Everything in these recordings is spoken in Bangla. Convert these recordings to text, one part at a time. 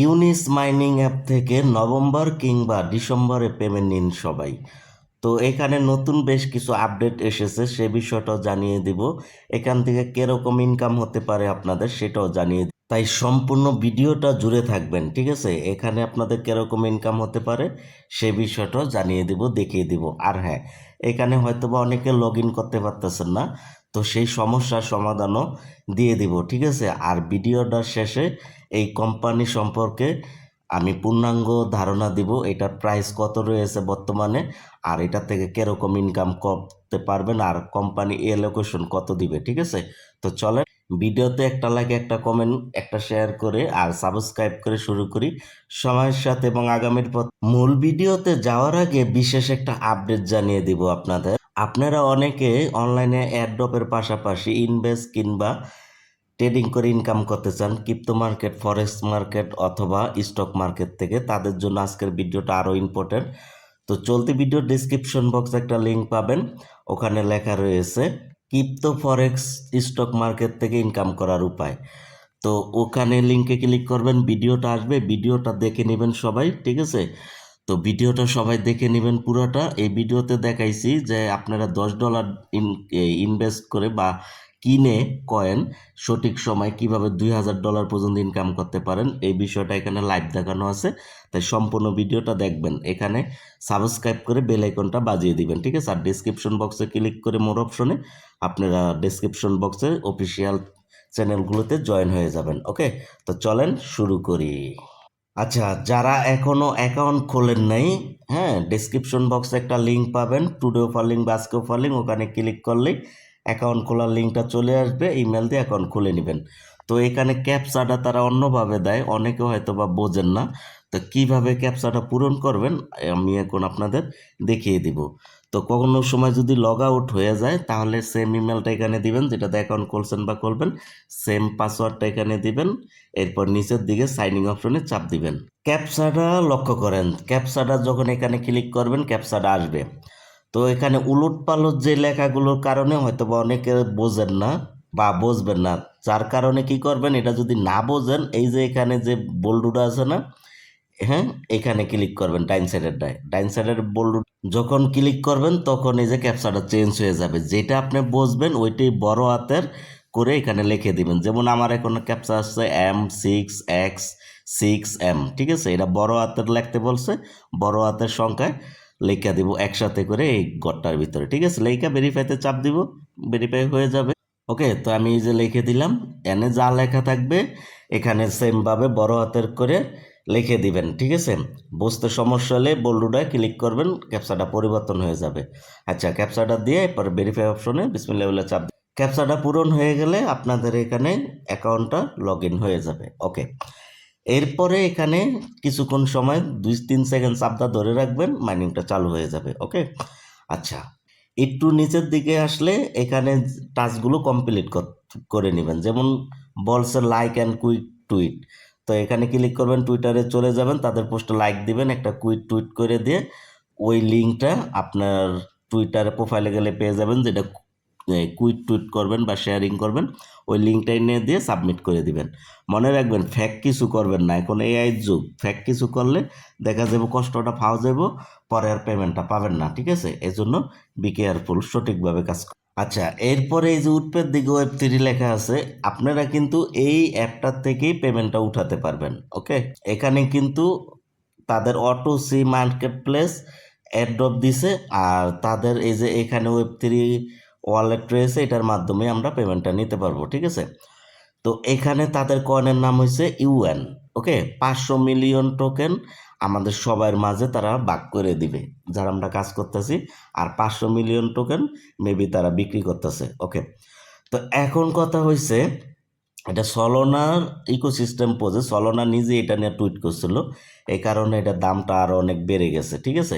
ইউনিস মাইনিং অ্যাপ থেকে নভেম্বর কিংবা ডিসেম্বরে পেমেন্ট নিন সবাই। তো এখানে নতুন বেশ কিছু আপডেট এসেছে, সে বিষয়টাও জানিয়ে দিব। এখান থেকে কীরকম ইনকাম হতে পারে আপনাদের সেটাও জানিয়ে। তাই সম্পূর্ণ ভিডিওটা জুড়ে থাকবেন, ঠিক আছে? এখানে আপনাদের কীরকম ইনকাম হতে পারে সে বিষয়টাও জানিয়ে দিব, দেখিয়ে দিব। আর হ্যাঁ এখানে হয়তো বা অনেকে লগ ইন করতে পারতেছেন না। তো সেই সমস্যার সমাধানও দিয়ে দিব, ঠিক আছে? আর ভিডিওটার শেষে এই কোম্পানি সম্পর্কে আমি পূর্ণাঙ্গ ধারণা দিব, এটার প্রাইস কত রয়েছে বর্তমানে আর এটা থেকে কীরকম ইনকাম করতে পারবেন আর কোম্পানি এ লোকেশন কত দিবে, ঠিক আছে? তো চলেন, ভিডিওতে একটা লাইক একটা কমেন্ট একটা শেয়ার করে আর সাবস্ক্রাইব করে শুরু করি। সময়ের সাথে এবং আগামীর পথ মূল ভিডিওতে যাওয়ার আগে বিশেষ একটা আপডেট জানিয়ে দিব আপনাদের। আপনারা অনেকে অনলাইনে অ্যাড্রপের পাশাপাশি ইনভেস্ট কিংবা ট্রেডিং করে ইনকাম করতে চান ক্রিপ্টো মার্কেট ফরেক্স মার্কেট অথবা স্টক মার্কেট থেকে, তাদের জন্য আজকের ভিডিওটা আরও ইম্পর্টেন্ট তো চলতি ভিডিওর ডিসক্রিপশন বক্সে একটা লিঙ্ক পাবেন, ওখানে লেখা রয়েছে ক্রিপ্টো ফরেক্স স্টক মার্কেট থেকে ইনকাম করার উপায়। তো ওখানে লিঙ্কে ক্লিক করবেন, ভিডিওটা আসবে, ভিডিওটা দেখে নেবেন সবাই, ঠিক আছে? তো ভিডিওটা সবাই দেখে নেবেন পুরোটা। এই ভিডিওতে দেখাইছি যে আপনারা দশ ডলার ইনভেস্ট করে বা কিনে কয়েন সঠিক সময় কীভাবে দুই হাজার ডলার পর্যন্ত ইনকাম করতে পারেন, এই বিষয়টা এখানে লাইভ দেখানো আছে। তাই সম্পূর্ণ ভিডিওটা দেখবেন। এখানে সাবস্ক্রাইব করে বেল আইকনটা বাজিয়ে দিবেন, ঠিক আছে? আর ডিসক্রিপশন বক্সে ক্লিক করে মোর অপশনে আপনারা ডিসক্রিপশন বক্সে অফিসিয়াল চ্যানেলগুলোতে জয়েন হয়ে যাবেন ওকে তো চলেন শুরু করি। আচ্ছা যারা এখনও অ্যাকাউন্ট খোলেন নাই হ্যাঁ ডিসক্রিপশন বক্সে একটা লিঙ্ক পাবেন টুডে অফার লিঙ্ক বা আজকে অফার লিঙ্ক ওখানে ক্লিক করলেই অ্যাকাউন্ট খোলার লিঙ্কটা চলে আসবে ইমেল দিয়ে অ্যাকাউন্ট খুলে নেবেন। তো এখানে ক্যাপচাটা তারা অন্যভাবে দেয়, অনেকে হয়তো বা বোঝেন না। তো কীভাবে ক্যাপচাটা পূরণ করবেন, আমি এখন আপনাদের দেখিয়ে দিব। তো কোনো সময় যদি লগ আউট হয়ে যায়, তাহলে সেম ইমেলটা এখানে দিবেন, যেটাতে অ্যাকাউন্ট খুলছেন বা খুলবেন সেম পাসওয়ার্ডটা এখানে দিবেন, এরপর নিচের দিকে সাইনিং অপশনে চাপ দিবেন। ক্যাপসাটা লক্ষ্য করেন ক্যাপসাটা যখন এখানে ক্লিক করবেন ক্যাপসাটা আসবে। তো এখানে উলট পালট যে লেখাগুলোর কারণে হয়তো বা অনেকে বোঝেন না বা বুঝবেন না, যার কারণে কি করবেন, এটা যদি না বোঝেন, এই যে এখানে যে বোল্ডুটা আছে না হ্যাঁ এখানে ক্লিক করবেন ডাইন সাইডের ডাই, ডাইন সাইডের বোল্ডু যখন ক্লিক করবেন, তখন এই যে ক্যাপচাটা চেঞ্জ হয়ে যাবে। যেটা আপনি বসবেন, ওইটাই বড় হাতের করে এখানে লিখে দিবেন। যেমন আমার এখন ক্যাপচা আসছে M six X six M, ঠিক আছে? এটা বড় হাতের লিখতে বলছে, বড় হাতের সংখ্যায় লেখা দিব একসাথে করে এই গড়টার ভিতরে, ঠিক আছে? লেখা ভেরিফাইতে চাপ দিব ভেরিফাই হয়ে যাবে। ওকে, তো আমি এই যে লিখে দিলাম, এনে যা লেখা থাকবে, এখানে সেমভাবে বড় হাতের করে লিখে দিবেন, ঠিক আছে? বুঝতে সমস্যা হলে বোল্ডুটায় ক্লিক করবেন ক্যাপসাটা পরিবর্তন হয়ে যাবে। আচ্ছা ক্যাপসাটা দিয়ে পরে ভেরিফাই অপশনে বিসমিল্লাহ বলে চাপ দিন। ক্যাপচাটা পূরণ হয়ে গেলে আপনাদের এখানে অ্যাকাউন্টটা লগ হয়ে যাবে ওকে এরপরে এখানে কিছুক্ষণ সময়, দুই তিন সেকেন্ড চাপটা ধরে রাখবেন মাইনিংটা চালু হয়ে যাবে ওকে আচ্ছা একটু নিচের দিকে আসলে এখানে টাচগুলো কমপ্লিট করে নেবেন। যেমন বলছে লাইক অ্যান্ড কুইক টুইট তো এখানে ক্লিক করবেন টুইটারে চলে যাবেন, তাদের পোস্টে লাইক দিবেন, একটা কুইট টুইট করে দিয়ে ওই লিঙ্কটা আপনার টুইটারে প্রোফাইলে গেলে পেয়ে যাবেন, যেটা কুইট টুইট করবেন বা শেয়ারিং করবেন, ওই লিঙ্কটা এনে দিয়ে সাবমিট করে দিবেন মনে রাখবেন ফ্যাক কিছু করবেন না, এখন এআই যুগ ফ্যাক কিছু করলে দেখা যাবে কষ্টটা পাওয়া যাব, পরে আর পেমেন্টটা পাবেন না, ঠিক আছে এই জন্য বি কেয়ারফুল সঠিকভাবে কাজ। আচ্ছা এরপরে এই যে উৎপের দিকে ওয়েব থ্রি লেখা আছে, আপনারা কিন্তু এই অ্যাপটার থেকেই পেমেন্টটা উঠাতে পারবেন ওকে এখানে কিন্তু তাদের auto C market place airdrop দিছে, আর তাদের এই যে এখানে ওয়েব থ্রি ওয়ালেট রয়েছে, এটার মাধ্যমে আমরা পেমেন্টটা নিতে পারব, ঠিক আছে? তো এখানে তাদের কয়েনের নাম হয়েছে ইউএন ওকে? পাঁচশো মিলিয়ন টোকেন আমাদের সবার মাঝে তারা বাক করে দিবে, যারা আমরা কাজ করতেছি। আর পাঁচশো মিলিয়ন টোকেন মেবি তারা বিক্রি করতেছে, ওকে? তো এখন কথা হয়েছে এটা সলোনার ইকোসিস্টেম পোজে সলোনা নিজে এটা নিয়ে টুইট করছিল। এই কারণে এটা দামটা আরও অনেক বেড়ে গেছে, ঠিক আছে?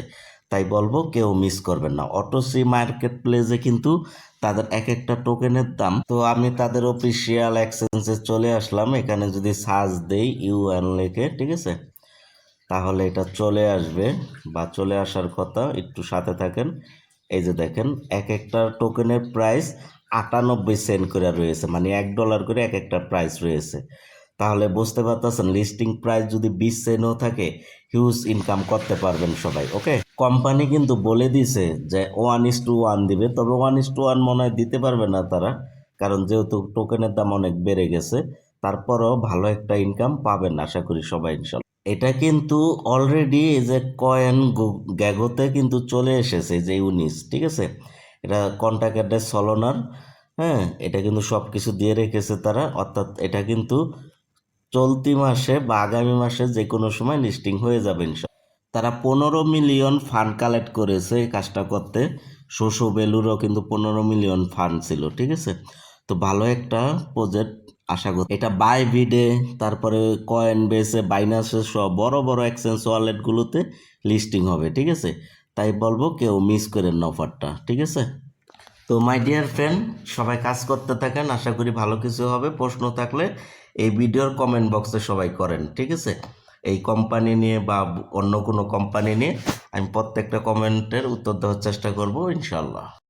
তাই বলব কেউ মিস করবেন না। অটোসি মার্কেট প্লেসে কিন্তু তাদের এক একটা টোকেনের দাম। তো আমি তাদের অফিসিয়াল এক্সচেঞ্জে চলে আসলাম। এখানে যদি সার্চ দেই ইউএন লেখে, ঠিক আছে? তাহলে এটা চলে আসবে বা চলে আসার কথা, একটু সাথে থাকেন। এই যে দেখেন এক একটা টোকেনের প্রাইস আটানব্বই সেন্ট করে রয়েছে মানে এক ডলার করে এক একটা প্রাইস রয়েছে। তাহলে বুঝতে পারতেছেন লিস্টিং প্রাইস যদি বিশ সেনও থাকে হিউজ ইনকাম করতে পারবেন সবাই ওকে কোম্পানি কিন্তু বলে দিছে যে ওয়ান ইস টু ওয়ান দিবে, তবে ওয়ান ইস টু ওয়ান মনে হয় দিতে পারবে না তারা, কারণ যেহেতু টোকেনের দাম অনেক বেড়ে গেছে, তারপরও ভালো একটা ইনকাম পাবেন আশা করি সবাই, ইনশাল্লাহ। এটা কিন্তু অলরেডি এই যে কয়েন গ্যাগোতে কিন্তু চলে এসেছে যে ইউনিস ঠিক আছে? এটা কন্ট্যাক্টের সলোনার হ্যাঁ? এটা কিন্তু সব কিছু দিয়ে রেখেছে তারা, অর্থাৎ এটা কিন্তু চলতি মাসে বা আগামী মাসে যে কোনো সময় লিস্টিং হয়ে যাবে তারা পনেরো মিলিয়ন ফান্ড কালেক্ট করেছে এই কাজটা করতে। শোষো বেলুরও কিন্তু পনেরো মিলিয়ন ফান্ড ছিল, ঠিক আছে? তো ভালো একটা প্রজেক্ট আশা করি। এটা বাই ভিডে তারপরে কয়েন বেসে বাইনাসে সব বড় বড় এক্সচেঞ্জ ওয়ালেটগুলোতে লিস্টিং হবে, ঠিক আছে? তাই বলব কেউ মিস করেন অফারটা ঠিক আছে? তো মাই ডিয়ার ফ্রেন্ড সবাই কাজ করতে থাকেন, আশা করি ভালো কিছু হবে। প্রশ্ন থাকলে এই ভিডিওর কমেন্ট বক্সে সবাই করেন, ঠিক আছে? এই কোম্পানি নিয়ে বা অন্য কোনো কোম্পানি নিয়ে আমি প্রত্যেকটা কমেন্টের উত্তর দেওয়ার চেষ্টা করব ইনশাল্লাহ